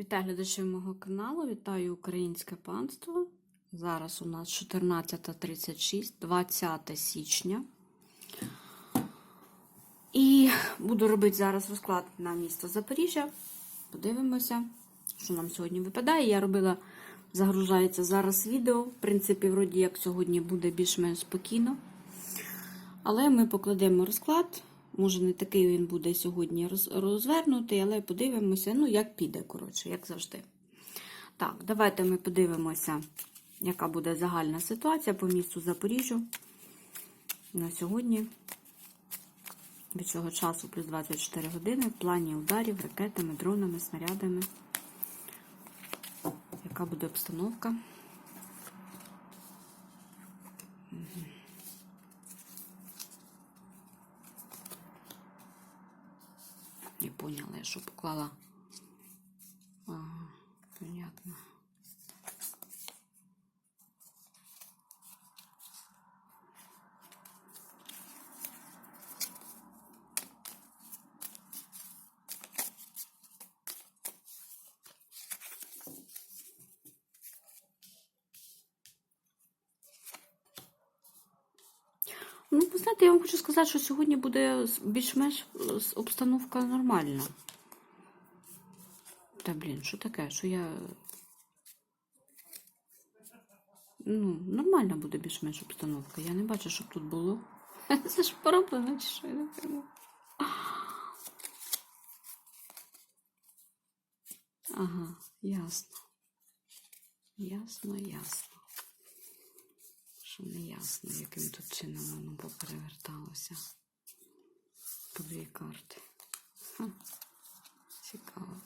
Вітаю глядачів мого каналу, вітаю українське панство. Зараз у нас 14.36, 20 січня. І буду робити зараз розклад на місто Запоріжжя. Подивимося, що нам сьогодні випадає. Я робила, загружається зараз відео. В принципі, вроді як сьогодні буде більш-менш спокійно. Але ми покладемо розклад. Може, не такий він буде сьогодні роз- розвернутий, але подивимося, ну, як піде, коротше, як завжди. Так, давайте ми подивимося, яка буде загальна ситуація по місту Запоріжжю на сьогодні. Від цього часу плюс 24 години в плані ударів, ракетами, дронами, снарядами. Яка буде обстановка? Не поняла, я що поклала. Ага, понятно. Ну, ви знаєте, я вам хочу сказати, що сьогодні буде більш-менш е, обстановка нормальна. Та блін, що таке? Що я. Ну, нормальна буде більш-менш обстановка. Я не бачу, щоб тут було. Це ж пороблено, чи що я не пойму. Ага, ясно. Ясно, ясно. Що не ясно, яким тут чином воно попереверталося. По дві карти. Ха, цікаво.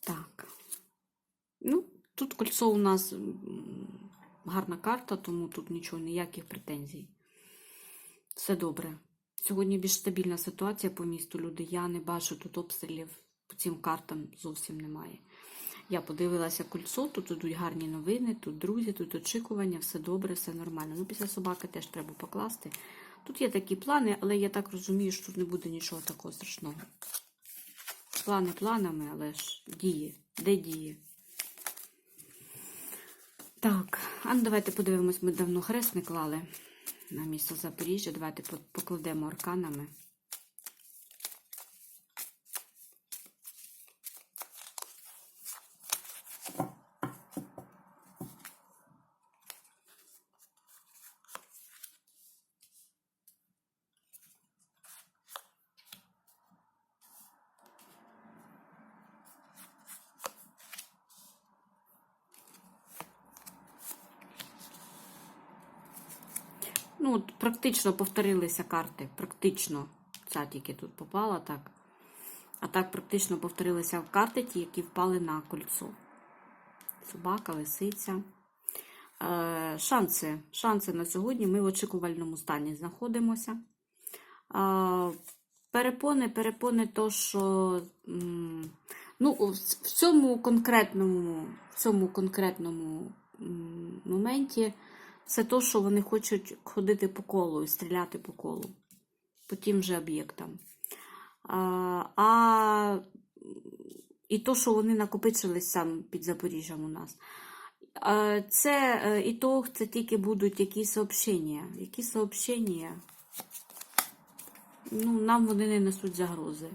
Так. Ну, тут кольцо у нас гарна карта, тому тут нічого, ніяких претензій. Все добре. Сьогодні більш стабільна ситуація по місту. Люди. Я не бачу тут обстрілів по цим картам зовсім немає. Я подивилася кольцо, тут ідуть гарні новини, тут друзі, тут очікування, все добре, все нормально. Ну, після собаки теж треба покласти. Тут є такі плани, але я так розумію, що тут не буде нічого такого страшного. Плани планами, але ж дії. Де дії? Так, а ну давайте подивимось, ми давно хрест не клали на місто Запоріжжя. Давайте покладемо арканами. Ну, практично повторилися карти. Практично. Ця тільки тут попала так. А так практично повторилися карти, ті, які впали на кольцо. Собака, лисиця. Е, шанси. Шанси на сьогодні. Ми в очікувальному стані знаходимося. Е, перепони, перепони, то, що ну, в цьому конкретному, в цьому конкретному моменті це то, що вони хочуть ходити по колу і стріляти по колу, по тим же об'єктам. А, а і то, що вони накопичились сам під Запоріжжям у нас. А, Це е, ітог, це тільки будуть якісь сообщення. Які сообщення? Ну, нам вони не несуть загрози.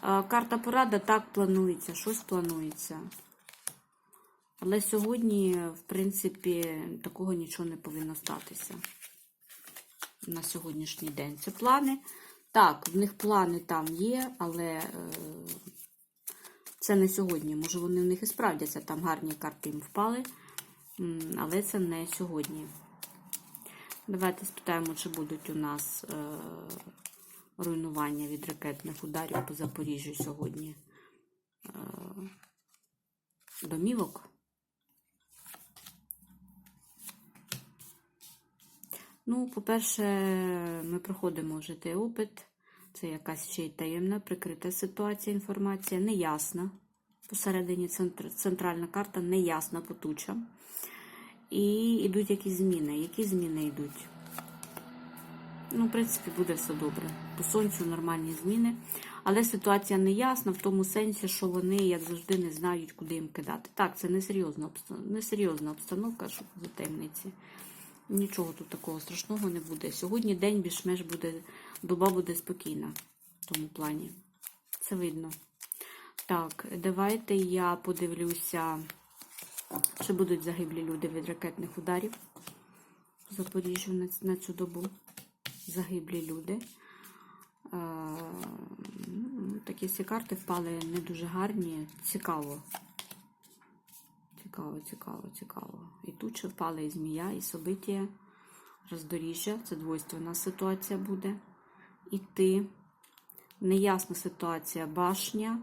А, Карта порада так планується, щось планується. Але сьогодні, в принципі, такого нічого не повинно статися на сьогоднішній день. Це плани. Так, в них плани там є, але е, це не сьогодні. Може, вони в них і справдяться, там гарні карти їм впали, але це не сьогодні. Давайте спитаємо, чи будуть у нас е, руйнування від ракетних ударів по Запоріжжю сьогодні. Е, домівок. Ну, по-перше, ми проходимо вже той опит. Це якась ще й таємна, прикрита ситуація, інформація, неясна. Посередині центр, центральна карта неясна, потуча. І йдуть якісь зміни. Які зміни йдуть? Ну, в принципі, буде все добре. По сонцю нормальні зміни. Але ситуація не ясна в тому сенсі, що вони, як завжди, не знають, куди їм кидати. Так, це несерйозна обстановка, що за таємниці. Нічого тут такого страшного не буде. Сьогодні день більш-менш буде, доба буде спокійна в тому плані. Це видно. Так, давайте я подивлюся, чи будуть загиблі люди від ракетних ударів в Запоріжжю на, цю добу. Загиблі люди. Е, ну, Такі всі карти впали не дуже гарні. Цікаво. Цікаво, цікаво, цікаво. І тут ще впали і змія, і собиття, роздоріжжя. Це двойственна ситуація буде. І ти. Неясна ситуація башня.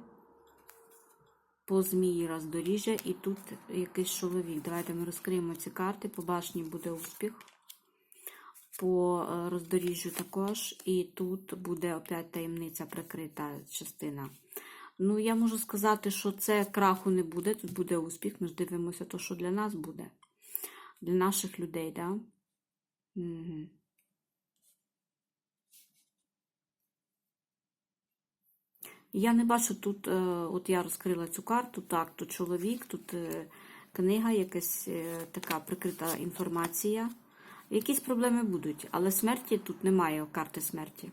По змії роздоріжжя. І тут якийсь чоловік. Давайте ми розкриємо ці карти. По башні буде успіх. По е, роздоріжжю також. І тут буде опять таємниця прикрита частина. Ну, я можу сказати, що це краху не буде. Тут буде успіх. Ми ж дивимося, то, що для нас буде. Для наших людей? Да? Угу. Я не бачу тут, е, от я розкрила цю карту, так, тут чоловік, тут е, книга, якась е, така прикрита інформація. Якісь проблеми будуть, але смерті тут немає карти смерті.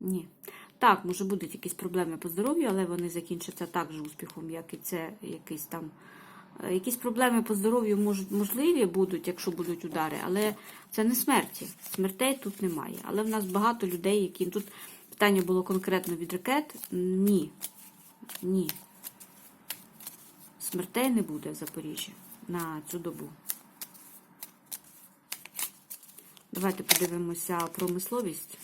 Ні. Так, може будуть якісь проблеми по здоров'ю, але вони закінчаться так же успіхом, як і це якийсь там. е, Якісь проблеми по здоров'ю можливі будуть, якщо будуть удари, але це не смерті. Смертей тут немає. Але в нас багато людей, які тут питання було конкретно від ракет. Ні. Ні. Смертей не буде в Запоріжжі на цю добу. Давайте подивимося промисловість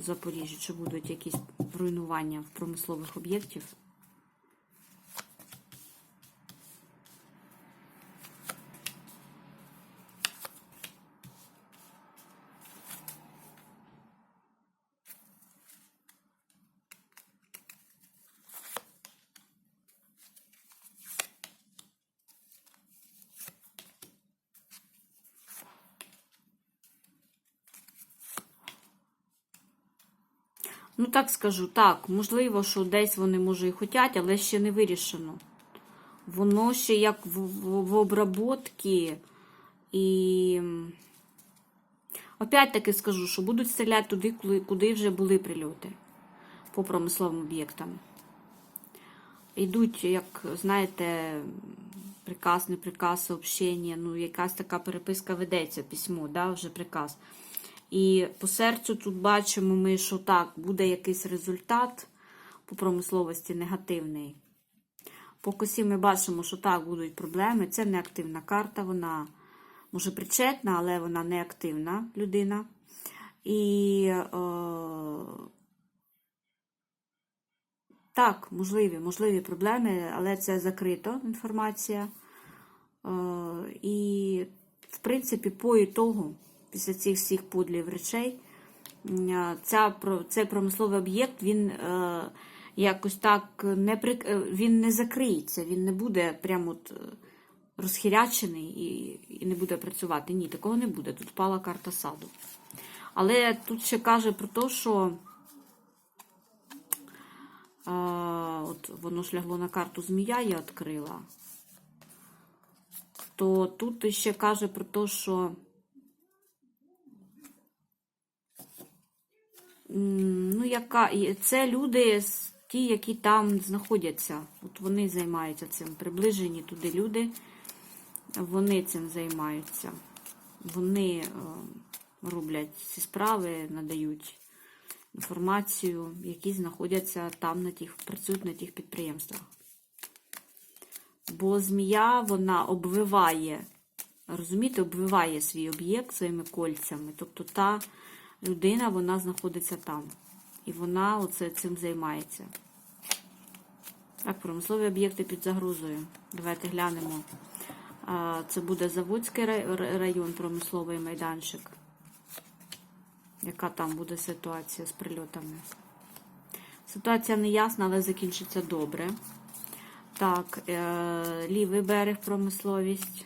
у Запоріжжі, чи будуть якісь руйнування в промислових об'єктів. Ну, так скажу, так, можливо, що десь вони, може, і хотять, але ще не вирішено. Воно ще як в, в, в обработці. І опять таки скажу, що будуть стріляти туди, коли- куди вже були прильоти по промисловим об'єктам. Йдуть, як знаєте, приказ, не приказ, сообщення, ну, якась така переписка ведеться, письмо, да, вже приказ. І по серцю тут бачимо ми, що так, буде якийсь результат по промисловості негативний. По косі ми бачимо, що так, будуть проблеми. Це не активна карта, вона може причетна, але вона не активна людина. І е, так, можливі, можливі проблеми, але це закрито інформація. Е, і, в принципі, по ітогу, після цих всіх подлів речей, ця, цей промисловий об'єкт, він е, якось так не при, е, він не закриється, він не буде прямо от, е, розхірячений і, і не буде працювати. Ні, такого не буде. Тут впала карта саду. Але тут ще каже про те, що а, от воно ж лягло на карту змія, я відкрила. То тут ще каже про те, що ну, яка, це люди, ті, які там знаходяться. От вони займаються цим. Приближені туди люди, вони цим займаються. Вони е, роблять ці справи, надають інформацію, які знаходяться там на тих, працюють на тих підприємствах. Бо змія вона обвиває, розумієте, обвиває свій об'єкт своїми кольцями. Тобто та людина вона знаходиться там. І вона оце цим займається. Так, промислові об'єкти під загрозою. Давайте глянемо. Це буде Заводський район, промисловий майданчик. Яка там буде ситуація з прильотами? Ситуація не ясна, але закінчиться добре. Так, е, лівий берег промисловість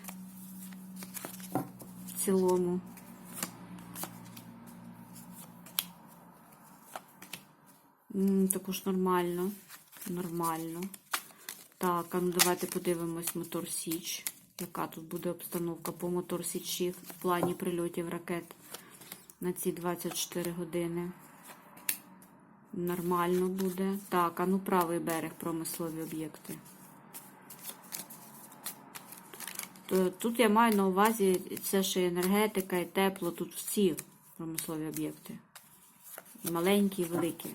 в цілому. Також нормально. Нормально. Так, а ну давайте подивимось мотор Січ. Яка тут буде обстановка по мотор Січі в плані прильотів ракет на ці 24 години. Нормально буде. Так, а ну правий берег промислові об'єкти. Тут я маю на увазі це ще і енергетика, і тепло, тут всі промислові об'єкти. Маленькі, і великі.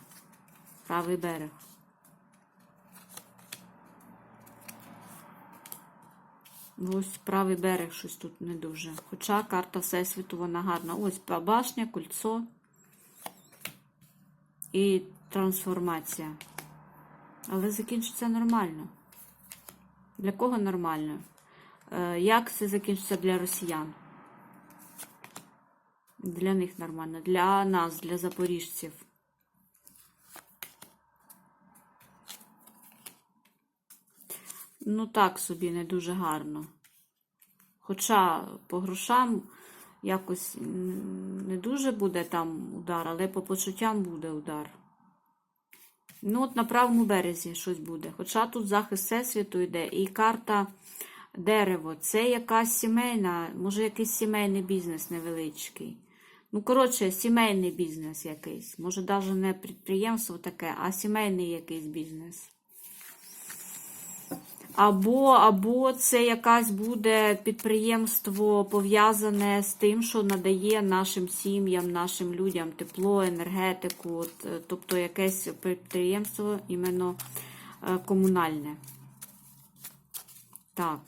Правий берег. Ну, Ось правий берег щось тут не дуже. Хоча карта Всесвіту вона гарна. Ось башня, кольцо і трансформація. Але закінчиться нормально. Для кого нормально? Е, Як це закінчиться для росіян? Для них нормально. Для нас, для запоріжців. Ну, так собі не дуже гарно. Хоча по грошам якось не дуже буде там удар, але по почуттям буде удар. Ну, от на правому березі щось буде. Хоча тут захист Всесвіту йде, і карта дерево. Це якась сімейна, може якийсь сімейний бізнес невеличкий. Ну, коротше, сімейний бізнес якийсь. Може, навіть не підприємство таке, а сімейний якийсь бізнес. Або, або це якась буде підприємство пов'язане з тим, що надає нашим сім'ям, нашим людям тепло, енергетику, е, тобто якесь підприємство іменно е, комунальне. Так.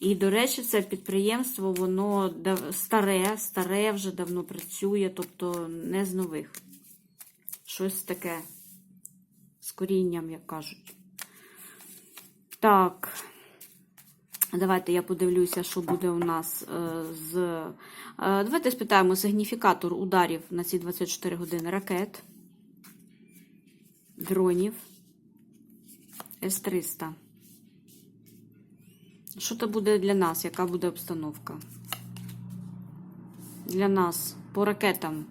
І, до речі, це підприємство, воно старе, старе вже давно працює, тобто не з нових. Щось таке з корінням, як кажуть. Так. Давайте я подивлюся, що буде у нас е, з. е, Давайте спитаємо сигніфікатор ударів на ці 24 години ракет, дронів, С-300. Що це буде для нас? Яка буде обстановка? Для нас по ракетам.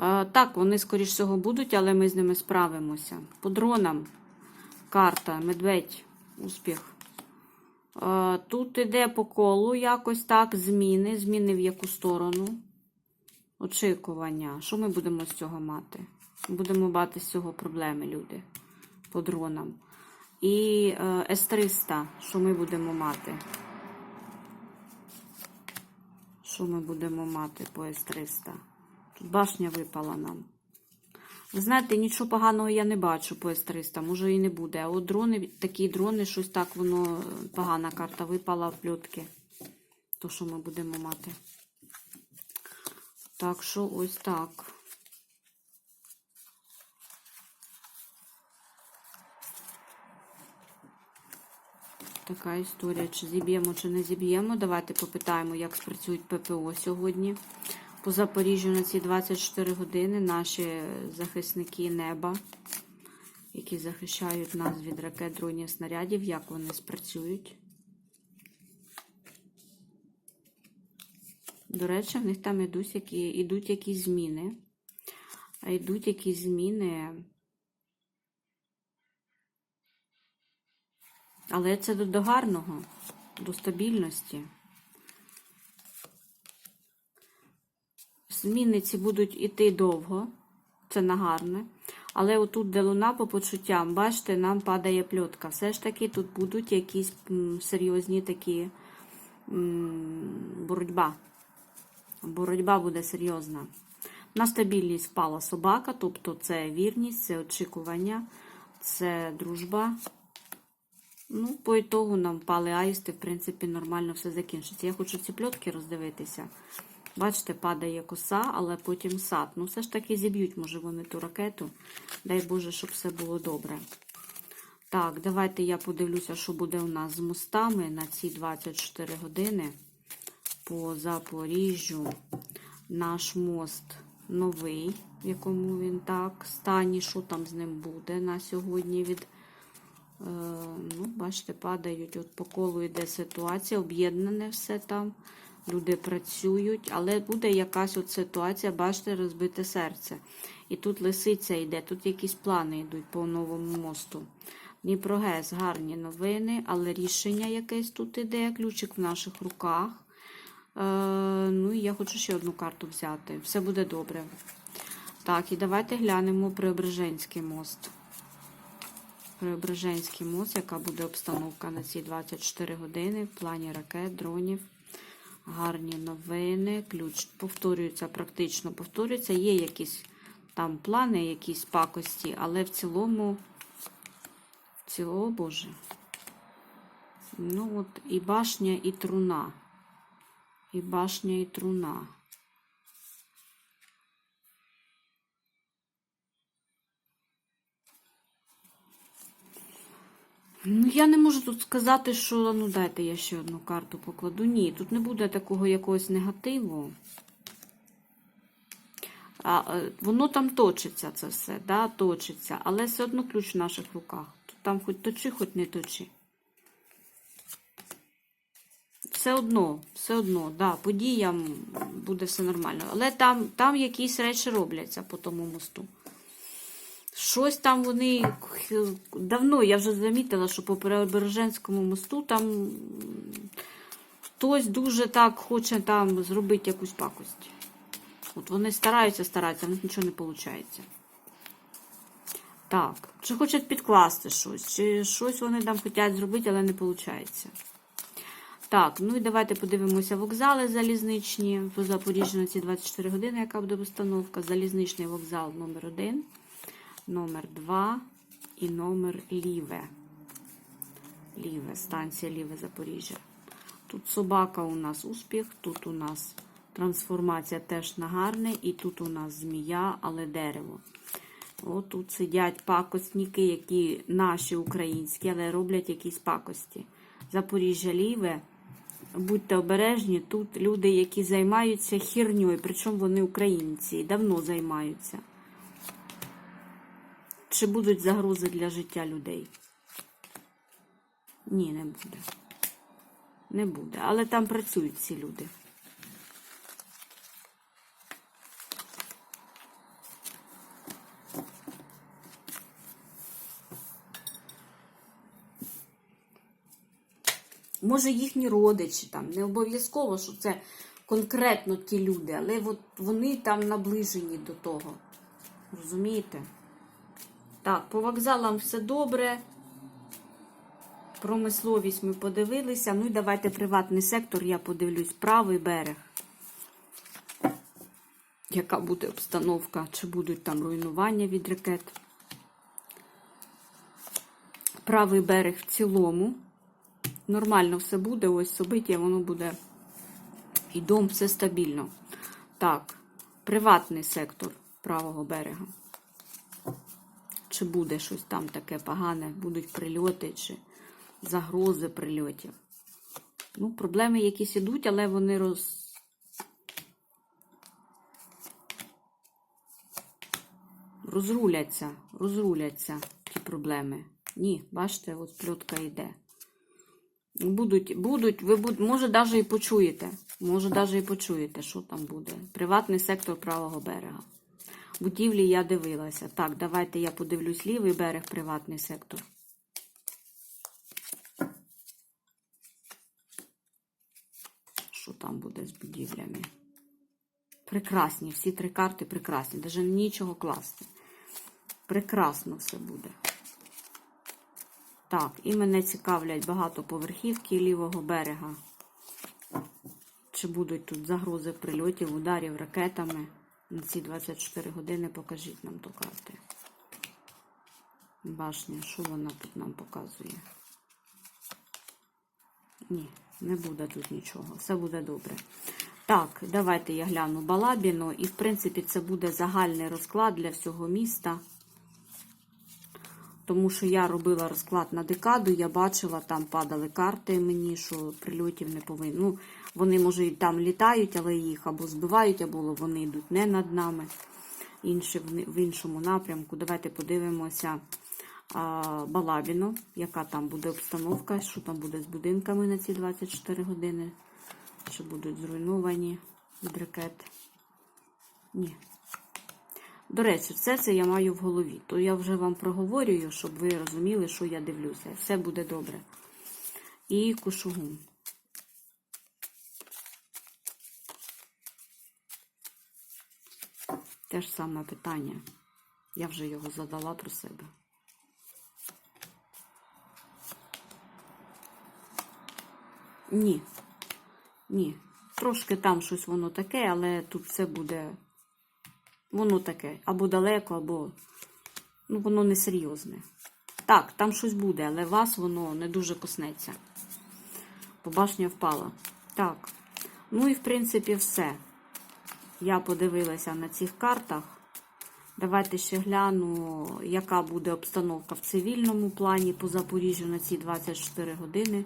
Е, Так, вони, скоріш всього, будуть, але ми з ними справимося. По дронам. Карта, медведь, успіх. Е, Тут іде по колу якось так, зміни. Зміни в яку сторону? Очікування. Що ми будемо з цього мати? Будемо мати з цього проблеми, люди. По дронам. І е, С-300, що ми будемо мати? Що ми будемо мати по С-300? Тут башня випала нам. Ви знаєте, нічого поганого я не бачу по С-300, може і не буде. А от дрони, такі дрони, щось так воно е, погана карта випала в пльотки. То, що ми будемо мати. Так що ось так. Така історія. Чи зіб'ємо, чи не зіб'ємо. Давайте попитаємо, як спрацюють ППО сьогодні. По Запоріжжю на ці 24 години наші захисники неба, які захищають нас від ракет, дронів, снарядів, як вони спрацюють. До речі, в них там ідуть, які, ідуть якісь зміни. А йдуть якісь зміни. Але це до гарного, до стабільності. Зміни ці будуть іти довго, це на гарне. Але отут, де луна по почуттям, бачите, нам падає пльотка. Все ж таки тут будуть якісь серйозні такі боротьба. Боротьба буде серйозна. На стабільність впала собака, тобто це вірність, це очікування, це дружба. Ну, по ітогу нам впали аїсти, в принципі, нормально все закінчиться. Я хочу ці пльотки роздивитися. Бачите, падає коса, але потім сад. Ну, все ж таки зіб'ють, може, вони ту ракету. Дай Боже, щоб все було добре. Так, давайте я подивлюся, що буде у нас з мостами на ці 24 години по Запоріжжю. Наш мост новий, в якому він так стані, що там з ним буде на сьогодні від. Е, ну, бачите, падають. От по колу йде ситуація, об'єднане все там. Люди працюють, але буде якась от ситуація, бачите, розбите серце. І тут лисиця йде, тут якісь плани йдуть по новому мосту. Дніпрогес, гарні новини, але рішення якесь тут іде, ключик в наших руках. Е, ну і я хочу ще одну карту взяти. Все буде добре. Так, і давайте глянемо Преображенський мост. Преображенський мост, яка буде обстановка на ці 24 години в плані ракет, дронів. Гарні новини. Ключ повторюється, практично повторюється. Є якісь там плани, якісь пакості, але в цілому, в цілому, боже. Ну от і башня, і труна. І башня, і труна. Ну, я не можу тут сказати, що ну дайте я ще одну карту покладу. Ні, тут не буде такого якогось негативу. А, е, воно там точиться, це все, да, точиться, але все одно ключ в наших руках. Тут там хоч точи, хоч не точи. Все одно, все одно, да, подіям буде все нормально. Але там, там якісь речі робляться по тому мосту. Щось там вони давно я вже замітила, що по Преображенському мосту там хтось дуже так хоче там зробити якусь пакость. От вони стараються, стараються, в них нічого не виходить. Так, чи хочуть підкласти щось, чи щось вони там хочуть зробити, але не виходить. Так, ну і давайте подивимося вокзали залізничні. В Запоріжжі на ці 24 години, яка буде установка. Залізничний вокзал номер 1 номер 2 і номер Ліве. Ліве, станція Ліве Запоріжжя. Тут собака у нас успіх, тут у нас трансформація теж на гарне, і тут у нас змія, але дерево. От тут сидять пакостники, які наші українські, але роблять якісь пакості. Запоріжжя Ліве. Будьте обережні, тут люди, які займаються хірньою, причому вони українці давно займаються. Чи будуть загрози для життя людей? Ні, не буде. Не буде. Але там працюють ці люди. Може, їхні родичі там, не обов'язково, що це конкретно ті люди, але от вони там наближені до того. Розумієте? Так, по вокзалам все добре. Промисловість ми подивилися. Ну і давайте приватний сектор, я подивлюсь, правий берег. Яка буде обстановка? Чи будуть там руйнування від ракет? Правий берег в цілому. Нормально все буде, ось собиття, воно буде. І дом все стабільно. Так, приватний сектор правого берега. Чи буде щось там таке погане, будуть прильоти, чи загрози прильотів. Ну, проблеми якісь ідуть, але вони роз. Розруляться, розруляться ті проблеми. Ні, бачите, от пльотка йде. Будуть, будуть, ви будь, може, навіть і почуєте. Може, навіть і почуєте, що там буде. Приватний сектор правого берега. Будівлі я дивилася. Так, давайте я подивлюсь лівий берег, приватний сектор. Що там буде з будівлями? Прекрасні, всі три карти прекрасні. Навіть нічого класти. Прекрасно все буде. Так, і мене цікавлять багатоповерхівки лівого берега. Чи будуть тут загрози прильотів, ударів ракетами? На ці 24 години покажіть нам ту карти. Башня, що вона тут нам показує? Ні, не буде тут нічого. Все буде добре. Так, давайте я гляну Балабіно. І, в принципі, це буде загальний розклад для всього міста. Тому що я робила розклад на декаду, я бачила, там падали карти мені, що прильотів не повинні. Ну, вони, може, і там літають, але їх або збивають, або вони йдуть не над нами. Інші в іншому напрямку. Давайте подивимося а, Балабіно, яка там буде обстановка, що там буде з будинками на ці 24 години. чи будуть зруйновані від ракет. Ні. До речі, все це я маю в голові. То я вже вам проговорюю, щоб ви розуміли, що я дивлюся. Все буде добре. І кушугум. Те ж саме питання. Я вже його задала про себе. Ні. Ні. Трошки там щось воно таке, але тут все буде. Воно таке. Або далеко, або. Ну, воно не серйозне. Так, там щось буде, але вас воно не дуже коснеться. Побашня впала. Так. Ну і в принципі все. Я подивилася на цих картах. Давайте ще гляну, яка буде обстановка в цивільному плані по Запоріжжю на ці 24 години.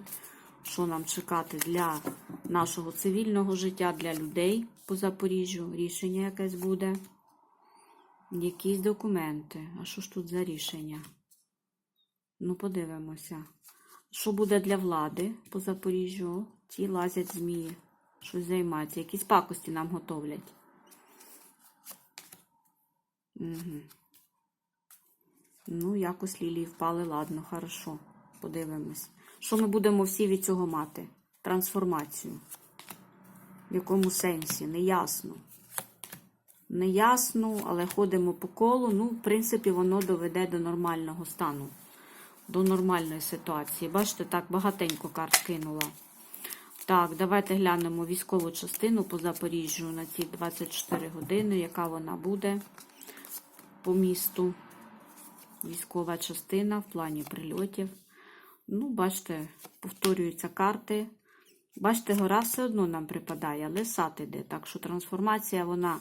Що нам чекати для нашого цивільного життя, для людей по Запоріжжю. Рішення якесь буде. Якісь документи. А що ж тут за рішення? Ну, подивимося. Що буде для влади по Запоріжжю? Ті лазять змії. Щось займаються. Якісь пакості нам готовлять. Угу. Ну, якось лілії впали, ладно, хорошо. Подивимось. Що ми будемо всі від цього мати? Трансформацію. В якому сенсі? Неясно. Неясно, але ходимо по колу. Ну, в принципі, воно доведе до нормального стану, до нормальної ситуації. Бачите, так багатенько карт кинула. Так, давайте глянемо військову частину по Запоріжжю на ці 24 години, яка вона буде по місту. Військова частина в плані прильотів. Ну, бачите, повторюються карти. Бачите, гора все одно нам припадає, але сад іде. Так що трансформація вона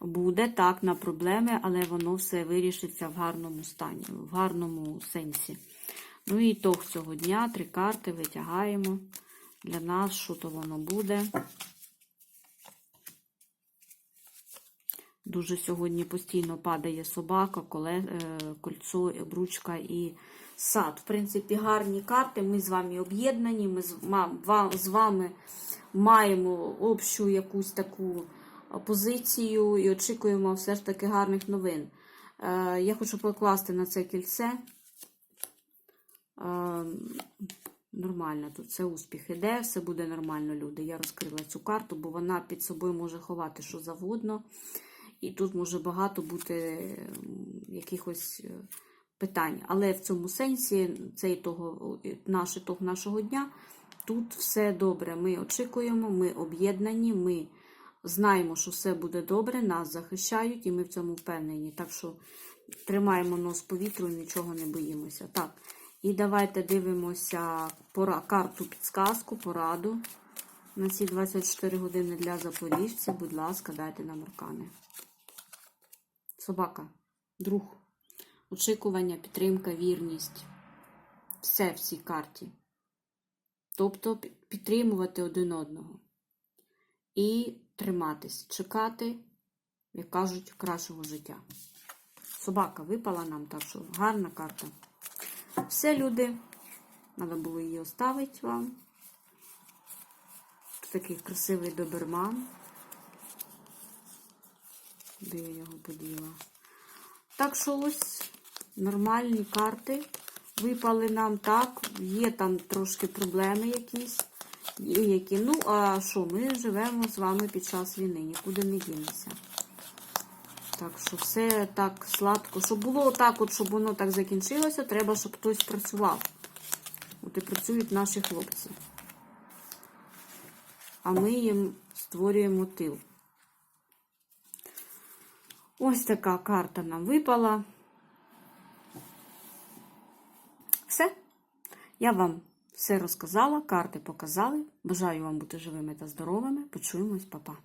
буде так на проблеми, але воно все вирішиться в гарному стані, в гарному сенсі. Ну і ітог цього дня, три карти витягаємо. Для нас, що то воно буде. Дуже сьогодні постійно падає собака, коле, е, кольцо, обручка і сад. В принципі, гарні карти. Ми з вами об'єднані. Ми з, вами маємо общу якусь таку позицію і очікуємо все ж таки гарних новин. Е, я хочу покласти на це кільце. Е, Нормально, тут все успіх іде, все буде нормально, люди. Я розкрила цю карту, бо вона під собою може ховати що завгодно. І тут може багато бути якихось е, питань. Але в цьому сенсі, цей того, наш ітог нашого дня, тут все добре. Ми очікуємо, ми об'єднані, ми знаємо, що все буде добре, нас захищають, і ми в цьому впевнені. Так що тримаємо нос в повітрю, нічого не боїмося. Так. І давайте дивимося пора, карту підсказку, пораду на ці 24 години для запоріжців. Будь ласка, дайте нам аркани. Собака, друг, очікування, підтримка, вірність. Все в цій карті. Тобто підтримувати один одного. І триматись, чекати, як кажуть, кращого життя. Собака випала нам, так що гарна карта. Все, люди. Треба було її оставити вам. Такий красивий доберман. Де я його поділа? Так що ось нормальні карти. Випали нам так. Є там трошки проблеми якісь. Які. Ну, а що, ми живемо з вами під час війни, нікуди не дінемося. Так що все так сладко. Щоб було так, от, щоб воно так закінчилося, треба, щоб хтось працював. От і працюють наші хлопці. А ми їм створюємо тил. Ось така карта нам випала. Все. Я вам все розказала, карти показали. Бажаю вам бути живими та здоровими. Почуємось, па-па.